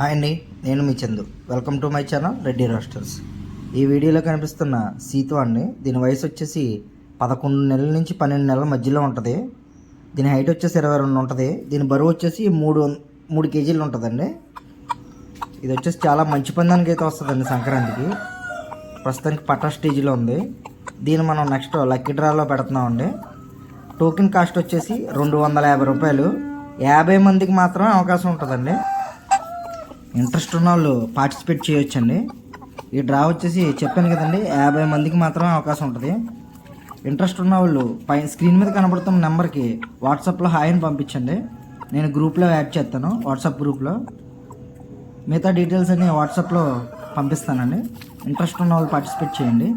Hi అండి నేను మీ Chandu. Welcome to my channel Reddy roasters ఈ వీడియోలో కనిపిస్తున్న సీతు అండి దీని వయసు వచ్చేసి పదకొండు నెలల నుంచి పన్నెండు నెలల మధ్యలో ఉంటుంది. దీని హైట్ వచ్చేసి ఇరవై రెండు ఉంటుంది. దీని బరువు వచ్చేసి మూడు మూడు కేజీలు ఉంటుందండి. ఇది వచ్చేసి చాలా మంచి పందానికి అయితే వస్తుందండి సంక్రాంతికి. ప్రస్తుతానికి పట్టా స్టేజ్లో ఉంది. దీన్ని మనం నెక్స్ట్ లక్కీ డ్రాలో పెడుతున్నామండి. టోకెన్ కాస్ట్ వచ్చేసి రెండు వందల యాభై రూపాయలు. యాభై మందికి మాత్రమే అవకాశం ఉంటుందండి. ఇంట్రెస్ట్ ఉన్న వాళ్ళు పార్టిసిపేట్ చేయొచ్చండి. ఈ డ్రా వచ్చేసి చెప్పాను కదండి యాభై మందికి మాత్రమే అవకాశం ఉంటుంది. ఇంట్రెస్ట్ ఉన్న వాళ్ళు పై స్క్రీన్ మీద కనబడుతున్న నెంబర్కి వాట్సాప్లో హాయ్ అని పంపించండి. నేను గ్రూప్లో యాడ్ చేస్తాను వాట్సాప్ గ్రూప్లో. మిగతా డీటెయిల్స్ అన్ని వాట్సాప్లో పంపిస్తానండి. ఇంట్రెస్ట్ ఉన్న వాళ్ళు పార్టిసిపేట్ చేయండి.